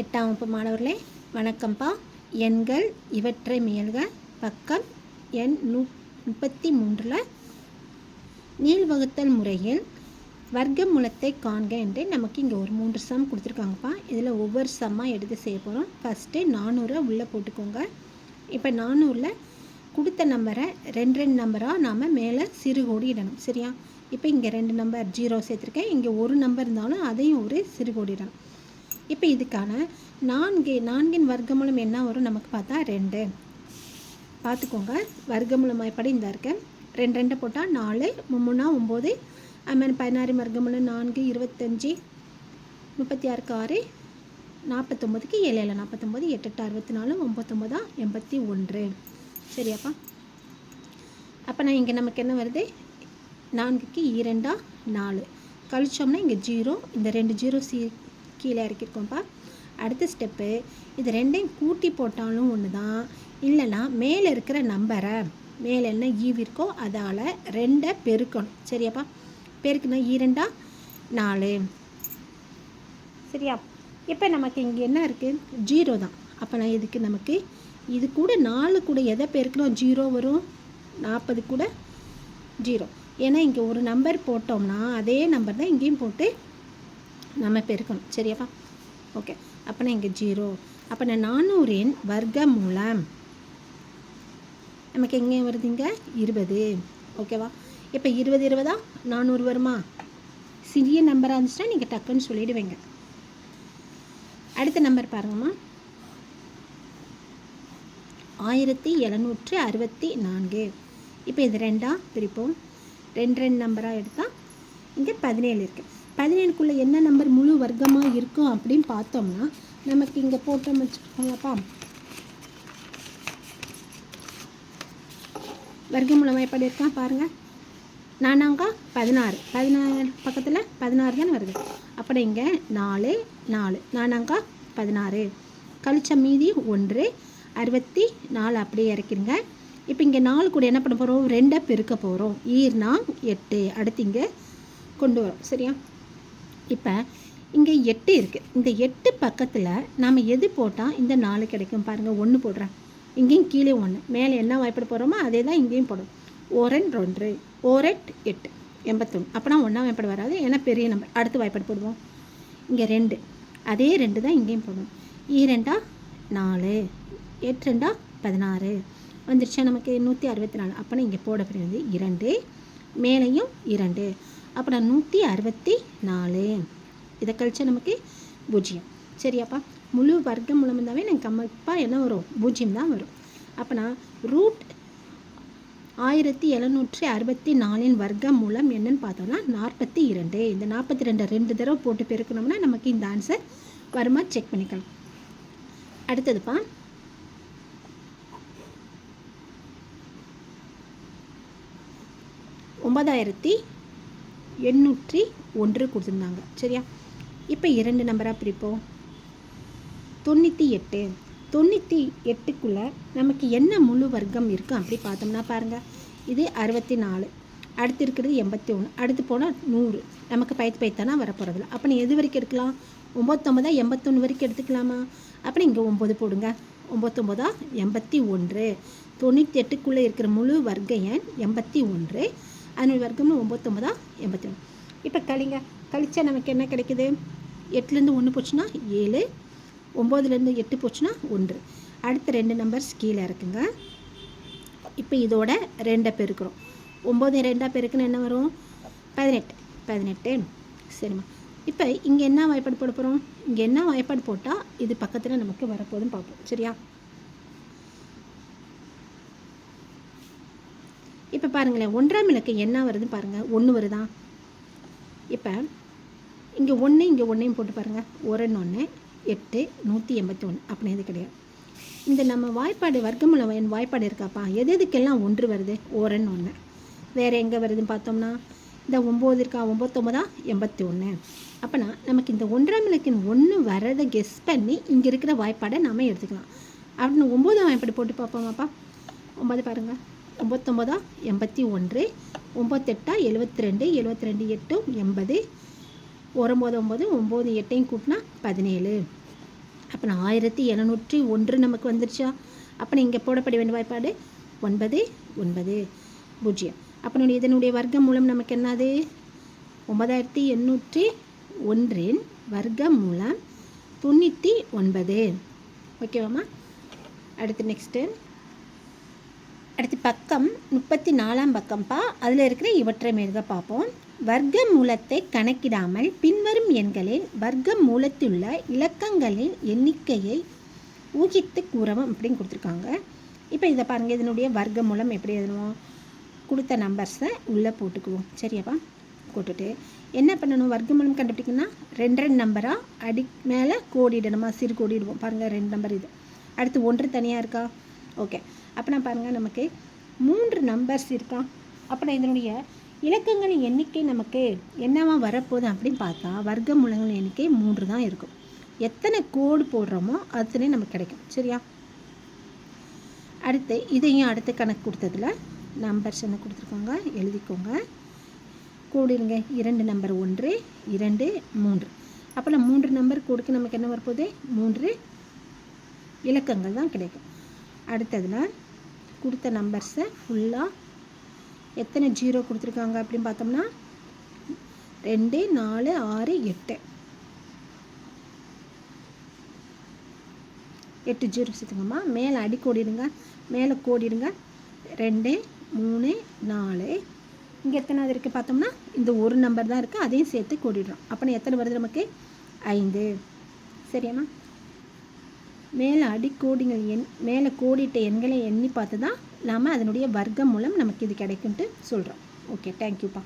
எட்டாம் வகுப்பு மாணவர்களே வணக்கம்ப்பா எண்கள் இவற்றை முயல்க பக்கம் எண் நூ முப்பத்தி மூன்றில் நீள்வகுத்தல் முறையில் வர்க்க மூலத்தை காண்க என்று நமக்கு இங்கே ஒரு மூன்று சம் கொடுத்துருக்காங்கப்பா. இதில் ஒவ்வொரு சம்மாக எடுத்து செய்ய போகிறோம் ஃபஸ்ட்டு நானூறை உள்ளே போட்டுக்கோங்க. இப்போ நானூறில் கொடுத்த நம்பரை ரெண்டு ரெண்டு நம்பராக நாம் மேலே சிறுகோடி இடணும் சரியா? இப்போ இங்கே ரெண்டு நம்பர் ஜீரோ சேர்த்துருக்கேன். இங்கே ஒரு நம்பர் இருந்தாலும் அதையும் ஒரு சிறுகோடி இடணும். இப்போ இதுக்கான நான்கு நான்கின் வர்க்கமூலம் என்ன வரும்? நமக்கு பார்த்தா ரெண்டு. பார்த்துக்கோங்க. வர்க்கமூலம் எப்படி இந்த இருக்கு. ரெண்டு ரெண்டு போட்டால் நாலு மும்முனா ஒம்பது. அதுமாதிரி பதினாறு வர்க்கமூலம் நான்கு இருபத்தஞ்சி முப்பத்தி ஆறுக்கு ஆறு நாற்பத்தொம்போதுக்கு ஏழு. ஏழு நாற்பத்தொம்போது எட்டு எட்டு அறுபத்தி நாலு ஒம்பத்தொம்போதா எண்பத்தி ஒன்று. சரியாப்பா? அப்போ நான் இங்கே நமக்கு என்ன வருது? நான்குக்கு இரண்டா நாலு. கழிச்சோம்னா இங்கே ஜீரோ. இந்த ரெண்டு ஜீரோ சி கீழே இறக்கிருக்கோம்ப்பா அடுத்த ஸ்டெப்பு இது ரெண்டையும் கூட்டி போட்டாலும் ஒன்று தான் இல்லைன்னா மேலே இருக்கிற நம்பரை மேலே என்ன ஈவு இருக்கோ அதால் ரெண்டை பெருக்கணும். சரியாப்பா? பெருக்குனா e இரண்டா நாலு. சரியா? இப்போ நமக்கு இங்கே என்ன இருக்குது ஜீரோ தான். அப்போ நான் இதுக்கு நமக்கு இது கூட நாலு கூட எதை பெருக்கணும்? ஜீரோ வரும். நாற்பது கூட ஜீரோ ஏன்னா இங்கே ஒரு நம்பர் போட்டோம்னா அதே நம்பர் தான் இங்கேயும் போட்டு நம்ம பெருக்கணும் சரியாப்பா? ஓகே அப்போனா இங்கே ஜீரோ அப்போ நான் நானூறின் வர்க்க மூலம் நமக்கு எங்கே வருது இங்கே? இருபது. ஓகேவா இப்போ இருபது இருபதா? நானூறு வருமா? சிறிய நம்பராக இருந்துச்சுன்னா நீங்கள் டக்குன்னு சொல்லிடுவீங்க. அடுத்த நம்பர் பாருங்கம்மா. ஆயிரத்தி எழுநூற்றி அறுபத்தி நான்கு. இப்போ இது ரெண்டாக பிரிப்போம். ரெண்டு ரெண்டு நம்பராக எடுத்தால் இங்கே பதினேழு இருக்குது பதினேழுக்குள்ளே என்ன நம்பர் முழு வர்க்கமாக இருக்கும் அப்படின்னு பார்த்தோம்னா நமக்கு இங்கே போட்டோம் வச்சுக்கோங்கப்பா. வர்க்க மூலமாக எப்படி இருக்கான் பாருங்கள் நானாங்கா பதினாறு. பதினாறு பக்கத்தில் பதினாறு தானே வருது. அப்படி இங்கே நாலு நாலு. நானாங்கா பதினாறு. கழிச்ச மீதி ஒன்று. அறுபத்தி நாலு அப்படியே இறக்கிருங்க. இப்போ இங்கே நாலு கூட என்ன பண்ண போகிறோம் ரெண்டை பெருக்க போகிறோம் ஈர்னா எட்டு. அடுத்து இங்கே கொண்டு வரோம். சரியா? இப்போ இங்கே எட்டு இருக்குது இந்த எட்டு பக்கத்தில் நாம் எது போட்டால் இந்த நாலு கிடைக்கும் பாருங்கள் ஒன்று போடுறேன் இங்கேயும் கீழே ஒன்று மேலே என்ன வாய்ப்பட போகிறோமோ அதே தான் இங்கேயும் போடும். ஓரன் ரெண்டு ஓரெட் எட்டு எண்பத்தொன்று அப்போனா ஒன்றா வாய்ப்பட வராது. ஏன்னா பெரிய நம்பர் அடுத்து வாய்ப்பட போடுவோம். இங்கே ரெண்டு. அதே ரெண்டு தான் இங்கேயும் போடும். E ஈரெண்டா நாலு. எட்டு ரெண்டா பதினாறு. வந்துருச்சா நமக்கு நூற்றி அறுபத்தி நாலு. அப்போனா இங்கே போடப்படுறது இரண்டு. மேலேயும் இரண்டு. அப்போ நான் நூற்றி அறுபத்தி நாலு. இதை கழிச்சா நமக்கு பூஜ்ஜியம். சரியாப்பா? முழு வர்க்கம் மூலம் இருந்தாவே எனக்கு கம்மிப்பாக என்ன வரும்? பூஜ்ஜியம் தான் வரும். அப்போ நான் ரூட் ஆயிரத்தி எழுநூற்றி அறுபத்தி நாலின் வர்க்கம் மூலம் என்னன்னு பார்த்தோம்னா நாற்பத்தி இரண்டு. இந்த நாற்பத்தி ரெண்டு ரெண்டு தடவை போட்டு பெருக்கணும்னா நமக்கு இந்த ஆன்சர் வருமா? செக் பண்ணிக்கலாம். அடுத்ததுப்பா. ஒன்பதாயிரத்தி எண்ணூற்றி ஒன்று கொடுத்துருந்தாங்க. சரியா? இப்போ இரண்டு நம்பராக பிரிப்போம். தொண்ணூற்றி எட்டு. தொண்ணூற்றி எட்டுக்குள்ளே நமக்கு என்ன முழு வர்க்கம் இருக்கும் அப்படி பார்த்தோம்னா பாருங்கள் இது அறுபத்தி நாலு அடுத்து இருக்கிறது எண்பத்தி ஒன்று அடுத்து போனால் நூறு. நமக்கு பயத்து பயத்தானா வரப்போகிறதில்ல அப்போ நீ எது வரைக்கும் எடுக்கலாம்? ஒம்பத்தொம்பதா எண்பத்தொன்று வரைக்கும் எடுத்துக்கலாமா? அப்போ இங்கே ஒம்பது போடுங்க. ஒம்பத்தொம்பதா எண்பத்தி ஒன்று. தொண்ணூற்றி எட்டுக்குள்ளே இருக்கிற முழு வர்க்க எண் எண்பத்தி ஒன்று. அதனுடைய வர்க்கம்னு ஒம்பத்தொம்பதா எண்பத்தி ஒன்று இப்போ கழிங்க கழிச்சா நமக்கு என்ன கிடைக்குது? எட்டுலேருந்து ஒன்று போச்சுன்னா ஏழு ஒம்போதுலேருந்து எட்டு போச்சுன்னா ஒன்று. அடுத்த ரெண்டு நம்பர்ஸ் கீழே இருக்குங்க. இப்போ இதோட ரெண்டை பெருக்கிறோம். ஒம்பது ரெண்டாக பெருக்குன்னு என்ன வரும்? பதினெட்டு. பதினெட்டு. சரிம்மா. இப்போ இங்கே என்ன வாய்ப்பாடு போட போகிறோம் இங்கே என்ன வாய்ப்பாடு போட்டால் இது பக்கத்தில் நமக்கு வரப்போகுதுன்னு பார்ப்போம். சரியா? இப்போ பாருங்களேன் ஒன்றாம் இலக்கு என்ன வருதுன்னு பாருங்கள் ஒன்று வருதா? இப்போ இங்கே ஒன்று இங்கே ஒன்றையும் போட்டு பாருங்கள் ஒரென்னு ஒன்று எட்டு நூற்றி எண்பத்தி ஒன்று அப்படின்னு இது கிடையாது. இந்த நம்ம வாய்ப்பாடு வர்க்கமூலம் என் வாய்ப்பாடு இருக்காப்பா? எது எதுக்கெல்லாம் ஒன்று வருது? ஓரன் ஒன்று வேறு எங்கே வருதுன்னு பார்த்தோம்னா இந்த ஒம்பது இருக்கா? ஒம்பத்தொம்பதா எண்பத்தி ஒன்று அப்போனா நமக்கு இந்த ஒன்றாம் இலக்கின் ஒன்று வரதை கெஸ் பண்ணி இங்கே இருக்கிற வாய்ப்பாடை நாம் எடுத்துக்கலாம். அப்படின்னு ஒம்போதாம் வாய்ப்பாடு போட்டு பார்ப்போமாப்பா? ஒம்பது பாருங்கள் ஐம்பத்தொம்போதா எண்பத்தி ஒன்று ஒம்பத்தெட்டா எழுபத்தி ரெண்டு எழுபத்தி ரெண்டு எட்டு எண்பது ஒம்பது ஒம்பது ஒம்பது எட்டையும் கூட்டினா பதினேழு. அப்போ நான் ஆயிரத்தி எழுநூற்றி ஒன்று நமக்கு வந்துருச்சா? அப்போ இங்கே போடப்பட வேண்டிய வாய்ப்பாடு ஒன்பது ஒன்பது பூஜ்ஜியம். அப்போ இதனுடைய வர்க்கம் மூலம் நமக்கு என்னது? ஒன்பதாயிரத்தி எண்ணூற்றி ஒன்றின் வர்க்கம் மூலம் தொண்ணூற்றி ஒன்பது. ஓகேவாம்மா அடுத்து நெக்ஸ்ட்டு அடுத்து பக்கம் முப்பத்தி நாலாம் பக்கம்ப்பா அதில் இருக்கிற இவற்றை மேற்க பார்ப்போம். வர்க்க மூலத்தை கணக்கிடாமல் பின்வரும் எண்களில் வர்க்க மூலத்திலுள்ள இலக்கங்களின் எண்ணிக்கையை ஊகித்து கூறவும் அப்படின்னு கொடுத்துருக்காங்க. இப்போ இதை பாருங்கள் இதனுடைய வர்க்க மூலம் எப்படி எழுதணும்? கொடுத்த நம்பர்ஸை உள்ளே போட்டுக்குவோம். சரியாப்பா? போட்டுட்டு என்ன பண்ணணும்? வர்க்க மூலம் கண்டுபிடிக்கணும்னா ரெண்டு ரெண்டு நம்பராக அடி மேலே கோடிடணுமா? சிறு கோடிடுவோம். பாருங்கள் ரெண்டு நம்பர் இது. அடுத்து ஒன்று தனியாக இருக்கா? ஓகே அப்போனா பாருங்கள் நமக்கு மூன்று நம்பர்ஸ் இருக்கா? அப்புறம் இதனுடைய இலக்கங்களின் எண்ணிக்கை நமக்கு என்னவா வரப்போகுது அப்படின்னு பார்த்தா வர்க்க மூலங்களின் எண்ணிக்கை மூன்று தான் இருக்கும். எத்தனை கோடு போடுறோமோ அத்தனை நமக்கு கிடைக்கும். சரியா? அடுத்து இதையும் அடுத்த கணக்கு கொடுத்ததுல நம்பர்ஸ் என்ன கொடுத்துருக்கோங்க? எழுதிக்கோங்க. கூடிருங்க இரண்டு நம்பர் ஒன்று இரண்டு மூன்று. அப்போல்லாம் மூன்று நம்பர் கொடுக்க நமக்கு என்ன வரப்போகுது? மூன்று இலக்கங்கள் தான் கிடைக்கும். அடுத்தது நான் கொடுத்த நம்பர்ஸை ஃபுல்லாக எத்தனை ஜீரோ கொடுத்துருக்காங்க அப்படின்னு பார்த்தோம்னா ரெண்டு நாலு ஆறு எட்டு. எட்டு ஜீரோ சேர்த்துங்கம்மா மேலே அடி கோடிடுங்க. மேலே கோடிடுங்க. ரெண்டு மூணு நாலு. இங்கே எத்தனாவது இருக்குது பார்த்தோம்னா இந்த ஒரு நம்பர் தான் இருக்குது அதையும் சேர்த்து கோடிடுறோம். அப்போ எத்தனை வருது நமக்கு? ஐந்து. சரியாம்மா? மேலே அடி எண் மேலே கோடிட்ட எண்களை எண்ணி பார்த்து தான் நாம் அதனுடைய வர்க்கம் மூலம் நமக்கு இது கிடைக்குன்ட்டு சொல்கிறோம் ஓகே தேங்க்யூப்பா